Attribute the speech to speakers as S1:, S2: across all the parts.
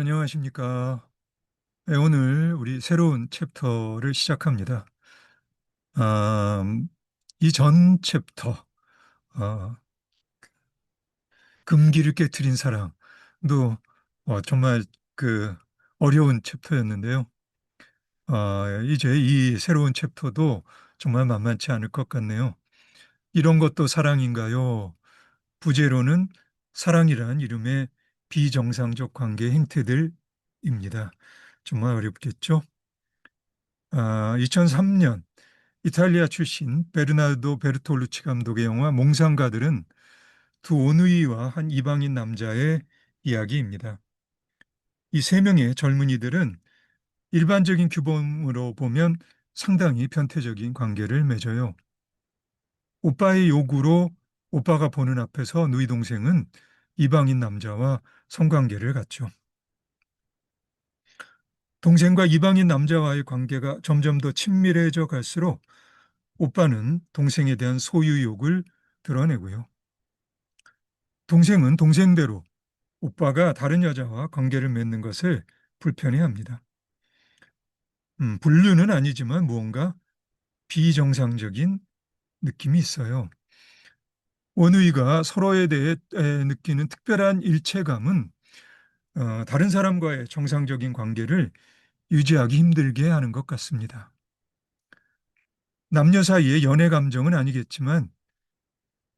S1: 안녕하십니까. 네, 오늘 우리 새로운 챕터를 시작합니다. 아, 이전 챕터, 어, 금기를 깨뜨린 사랑도 어, 정말 그 어려운 챕터였는데요. 어, 이제 이 새로운 챕터도 정말 만만치 않을 것 같네요. 이런 것도 사랑인가요? 부제로는 사랑이란 이름의 비정상적 관계 행태들입니다. 정말 어렵겠죠? 아, 2003년 이탈리아 출신 베르나르도 베르톨루치 감독의 영화 몽상가들은 두 오누이와 한 이방인 남자의 이야기입니다. 이 세 명의 젊은이들은 일반적인 규범으로 보면 상당히 변태적인 관계를 맺어요. 오빠의 요구로 오빠가 보는 앞에서 누이 동생은 이방인 남자와 성관계를 갖죠. 동생과 이방인 남자와의 관계가 점점 더 친밀해져 갈수록 오빠는 동생에 대한 소유욕을 드러내고요. 동생은 동생대로 오빠가 다른 여자와 관계를 맺는 것을 불편해합니다. 음, 분류는 아니지만 무언가 비정상적인 느낌이 있어요. 원우이가 서로에 대해 느끼는 특별한 일체감은 어, 다른 사람과의 정상적인 관계를 유지하기 힘들게 하는 것 같습니다. 남녀 사이의 연애 감정은 아니겠지만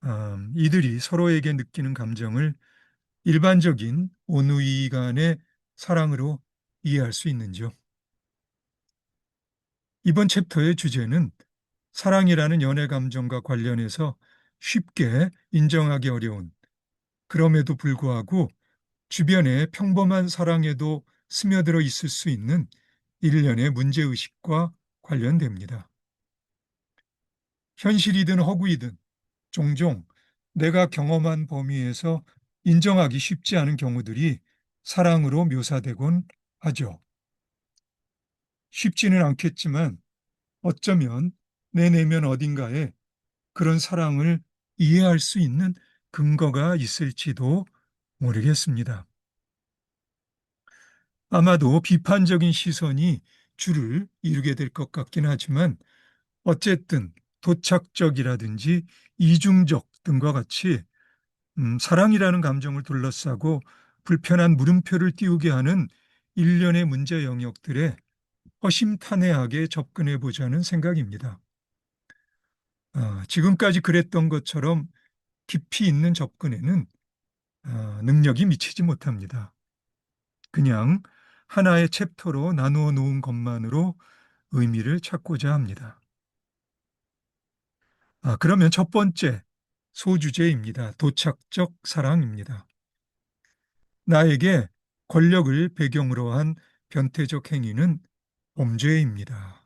S1: 어, 이들이 서로에게 느끼는 감정을 일반적인 온누이 간의 사랑으로 이해할 수 있는지요? 이번 챕터의 주제는 사랑이라는 연애 감정과 관련해서 쉽게 인정하기 어려운 그럼에도 불구하고 주변의 평범한 사랑에도 스며들어 있을 수 있는 일련의 문제의식과 관련됩니다. 현실이든 허구이든 종종 내가 경험한 범위에서 인정하기 쉽지 않은 경우들이 사랑으로 묘사되곤 하죠. 쉽지는 않겠지만 어쩌면 내 내면 어딘가에 그런 사랑을 이해할 수 있는 근거가 있을지도 모르겠습니다. 아마도 비판적인 시선이 주를 이루게 될 것 같긴 하지만 어쨌든 도착적이라든지 이중적 등과 같이 음, 사랑이라는 감정을 둘러싸고 불편한 물음표를 띄우게 하는 일련의 문제 영역들에 허심탄회하게 접근해 보자는 생각입니다. 아, 지금까지 그랬던 것처럼 깊이 있는 접근에는 아, 능력이 미치지 못합니다. 그냥 하나의 챕터로 나누어 놓은 것만으로 의미를 찾고자 합니다. 아, 그러면 첫 번째 소주제입니다. 도착적 사랑입니다. 나에게 권력을 배경으로 한 변태적 행위는 범죄입니다.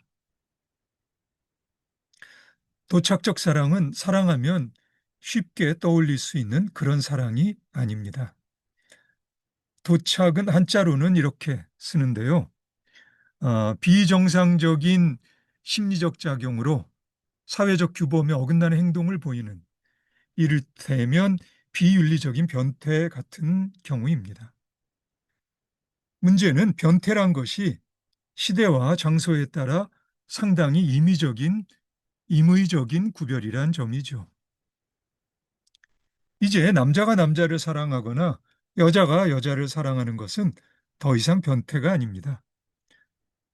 S1: 도착적 사랑은 사랑하면 쉽게 떠올릴 수 있는 그런 사랑이 아닙니다. 도착은 한자로는 이렇게 쓰는데요. 어, 비정상적인 심리적 작용으로 사회적 규범에 어긋나는 행동을 보이는 이를테면 비윤리적인 변태 같은 경우입니다. 문제는 변태란 것이 시대와 장소에 따라 상당히 임의적인 임의적인 구별이란 점이죠. 이제 남자가 남자를 사랑하거나 여자가 여자를 사랑하는 것은 더 이상 변태가 아닙니다.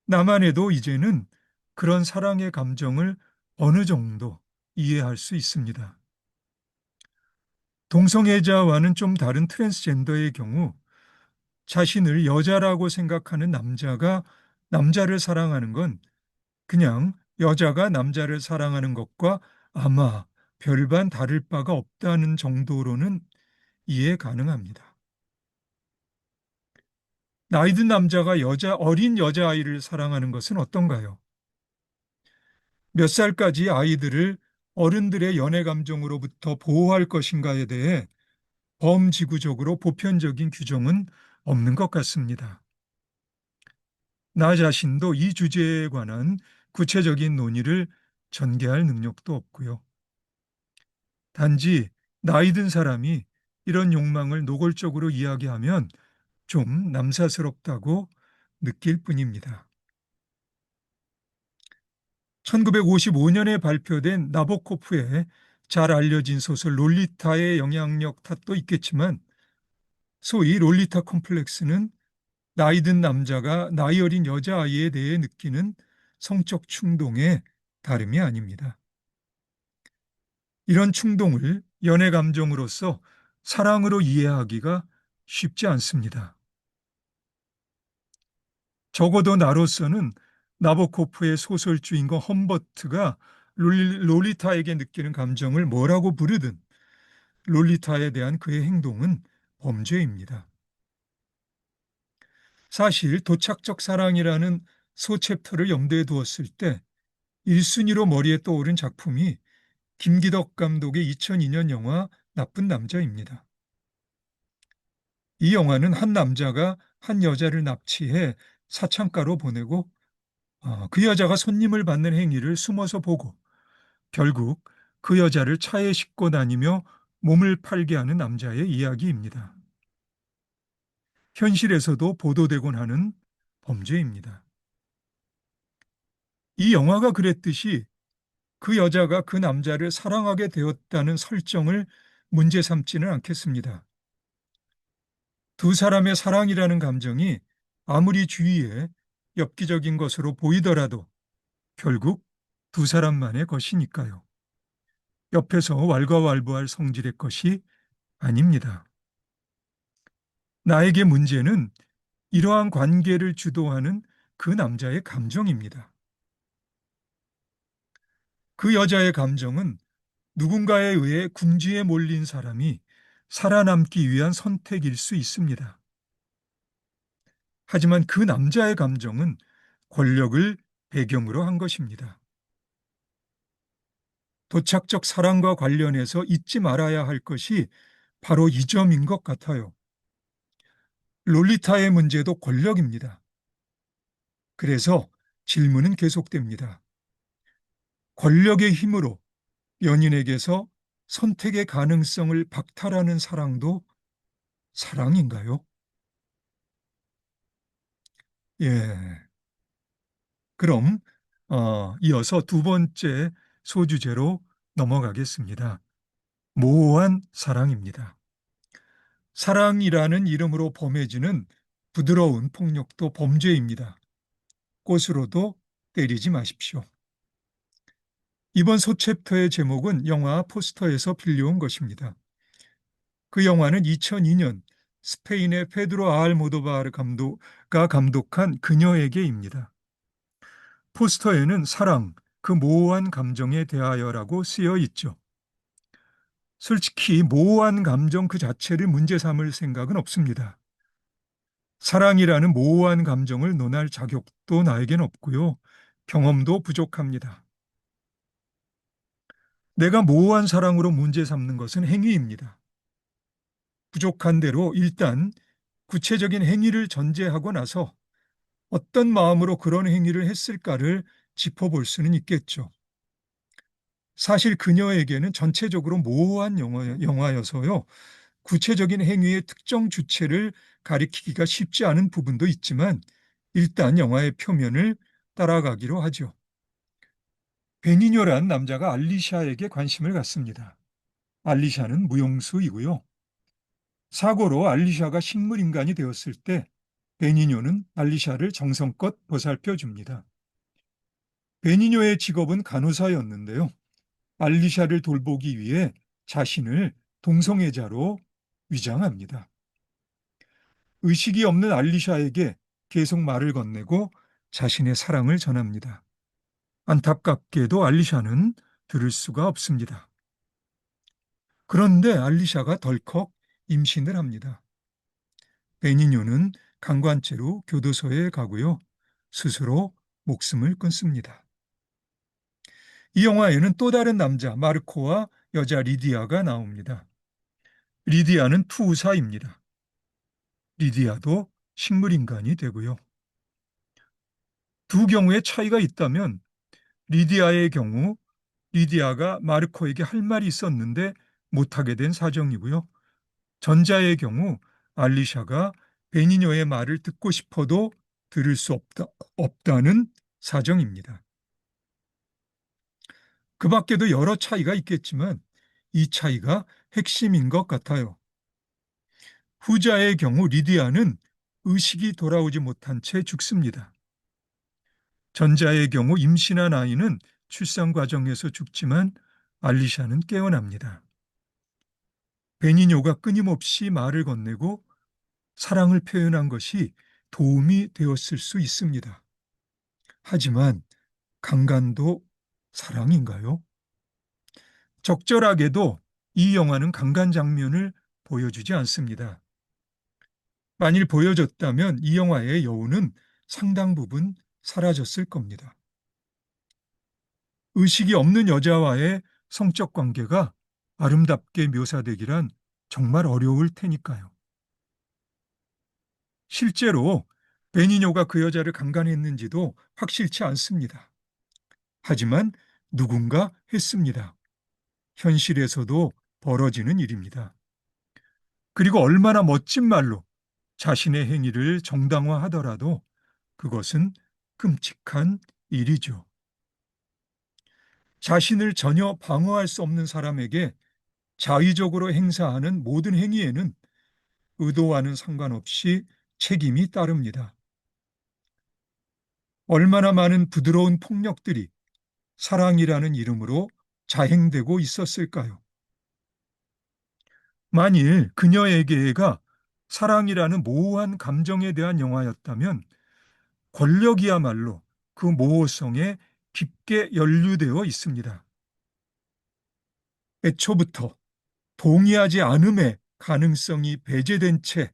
S1: 나만 해도 이제는 그런 사랑의 감정을 어느 정도 이해할 수 있습니다. 동성애자와는 좀 다른 트랜스젠더의 경우 자신을 여자라고 생각하는 남자가 남자를 사랑하는 건 그냥 여자가 남자를 사랑하는 것과 아마 별반 다를 바가 없다는 정도로는 이해 가능합니다. 나이든 남자가 여자, 어린 여자아이를 사랑하는 것은 어떤가요? 몇 살까지 아이들을 어른들의 연애 감정으로부터 보호할 것인가에 대해 범지구적으로 보편적인 규정은 없는 것 같습니다. 나 자신도 이 주제에 관한 구체적인 논의를 전개할 능력도 없고요. 단지 나이 든 사람이 이런 욕망을 노골적으로 이야기하면 좀 남사스럽다고 느낄 뿐입니다. 1955년에 발표된 나보코프의 잘 알려진 소설 롤리타의 영향력 탓도 있겠지만 소위 롤리타 콤플렉스는 나이 든 남자가 나이 어린 여자아이에 대해 느끼는 성적 충동의 다름이 아닙니다. 이런 충동을 연애 감정으로서 사랑으로 이해하기가 쉽지 않습니다. 적어도 나로서는 나보코프의 소설 주인공 험버트가 롤리타에게 느끼는 감정을 뭐라고 부르든 롤리타에 대한 그의 행동은 범죄입니다. 사실 도착적 사랑이라는 소챕터를 염두에 두었을 때 1순위로 머리에 떠오른 작품이 김기덕 감독의 2002년 영화 나쁜 남자입니다. 이 영화는 한 남자가 한 여자를 납치해 사창가로 보내고 어, 그 여자가 손님을 받는 행위를 숨어서 보고 결국 그 여자를 차에 싣고 다니며 몸을 팔게 하는 남자의 이야기입니다. 현실에서도 보도되곤 하는 범죄입니다. 이 영화가 그랬듯이 그 여자가 그 남자를 사랑하게 되었다는 설정을 문제 삼지는 않겠습니다. 두 사람의 사랑이라는 감정이 아무리 주위에 엽기적인 것으로 보이더라도 결국 두 사람만의 것이니까요. 옆에서 왈가왈부할 성질의 것이 아닙니다. 나에게 문제는 이러한 관계를 주도하는 그 남자의 감정입니다. 그 여자의 감정은 누군가에 의해 궁지에 몰린 사람이 살아남기 위한 선택일 수 있습니다. 하지만 그 남자의 감정은 권력을 배경으로 한 것입니다. 도착적 사랑과 관련해서 잊지 말아야 할 것이 바로 이 점인 것 같아요. 롤리타의 문제도 권력입니다. 그래서 질문은 계속됩니다. 권력의 힘으로 연인에게서 선택의 가능성을 박탈하는 사랑도 사랑인가요? 예. 그럼 어, 이어서 두 번째 소주제로 넘어가겠습니다. 모호한 사랑입니다. 사랑이라는 이름으로 범해지는 부드러운 폭력도 범죄입니다. 꽃으로도 때리지 마십시오. 이번 소챕터의 제목은 영화 포스터에서 빌려온 것입니다. 그 영화는 2002년 스페인의 페드로 알모도바르 감독가 감독한 그녀에게입니다. 포스터에는 사랑, 그 모호한 감정에 대하여라고 쓰여 있죠. 솔직히 모호한 감정 그 자체를 문제 삼을 생각은 없습니다. 사랑이라는 모호한 감정을 논할 자격도 나에겐 없고요. 경험도 부족합니다. 내가 모호한 사랑으로 문제 삼는 것은 행위입니다. 부족한 대로 일단 구체적인 행위를 전제하고 나서 어떤 마음으로 그런 행위를 했을까를 짚어볼 수는 있겠죠. 사실 그녀에게는 전체적으로 모호한 영화, 여서요 구체적인 행위의 특정 주체를 가리키기가 쉽지 않은 부분도 있지만 일단 영화의 표면을 따라가기로 하죠. 베니뇨란 남자가 알리샤에게 관심을 갖습니다. 알리샤는 무용수이고요. 사고로 알리샤가 식물인간이 되었을 때 베니뇨는 알리샤를 정성껏 보살펴 줍니다. 베니뇨의 직업은 간호사였는데요. 알리샤를 돌보기 위해 자신을 동성애자로 위장합니다. 의식이 없는 알리샤에게 계속 말을 건네고 자신의 사랑을 전합니다. 안타깝게도 알리샤는 들을 수가 없습니다. 그런데 알리샤가 덜컥 임신을 합니다. 베니뇨는 강관죄로 교도소에 가고요. 스스로 목숨을 끊습니다. 이 영화에는 또 다른 남자 마르코와 여자 리디아가 나옵니다. 리디아는 투사입니다. 리디아도 식물인간이 되고요. 두 경우의 차이가 있다면 리디아의 경우 리디아가 마르코에게 할 말이 있었는데 못하게 된 사정이고요. 전자의 경우 알리샤가 베니녀의 말을 듣고 싶어도 들을 수 없다, 없다는 사정입니다. 그 밖에도 여러 차이가 있겠지만 이 차이가 핵심인 것 같아요. 후자의 경우 리디아는 의식이 돌아오지 못한 채 죽습니다. 전자의 경우 임신한 아이는 출산 과정에서 죽지만 알리샤는 깨어납니다. 베니뇨가 끊임없이 말을 건네고 사랑을 표현한 것이 도움이 되었을 수 있습니다. 하지만 강간도 사랑인가요? 적절하게도 이 영화는 강간 장면을 보여주지 않습니다. 만일 보여줬다면 이 영화의 여우는 상당 부분 사라졌을 겁니다. 의식이 없는 여자와의 성적 관계가 아름답게 묘사되기란 정말 어려울 테니까요. 실제로 베니뇨가 그 여자를 강간했는지도 확실치 않습니다. 하지만 누군가 했습니다. 현실에서도 벌어지는 일입니다. 그리고 얼마나 멋진 말로 자신의 행위를 정당화하더라도 그것은 끔찍한 일이죠. 자신을 전혀 방어할 수 없는 사람에게 자의적으로 행사하는 모든 행위에는 의도와는 상관없이 책임이 따릅니다. 얼마나 많은 부드러운 폭력들이 사랑이라는 이름으로 자행되고 있었을까요? 만일 그녀에게가 사랑이라는 모호한 감정에 대한 영화였다면 권력이야말로 그 모호성에 깊게 연루되어 있습니다. 애초부터 동의하지 않음의 가능성이 배제된 채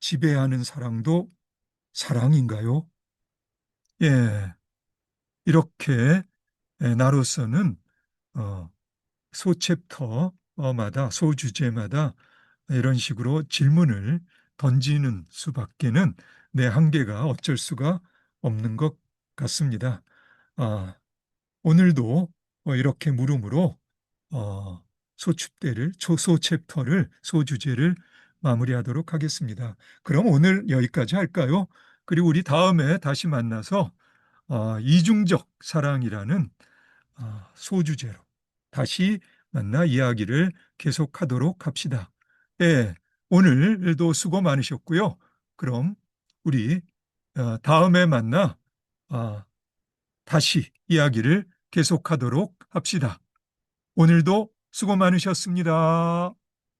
S1: 지배하는 사랑도 사랑인가요? 예, 이렇게 나로서는 어, 소챕터마다 소주제마다 이런 식으로 질문을 던지는 수밖에는 내 한계가 어쩔 수가 없는 것 같습니다. 아, 오늘도 어, 이렇게 물음으로 어, 소축대를 소 챕터를 소주제를 마무리하도록 하겠습니다. 그럼 오늘 여기까지 할까요? 그리고 우리 다음에 다시 만나서 어, 이중적 사랑이라는 어, 소주제로 다시 만나 이야기를 계속하도록 합시다. 예, 오늘도 수고 많으셨고요. 그럼 우리 어, 다음에 만나 아, 다시 이야기를 계속하도록 합시다. 오늘도 수고 많으셨습니다.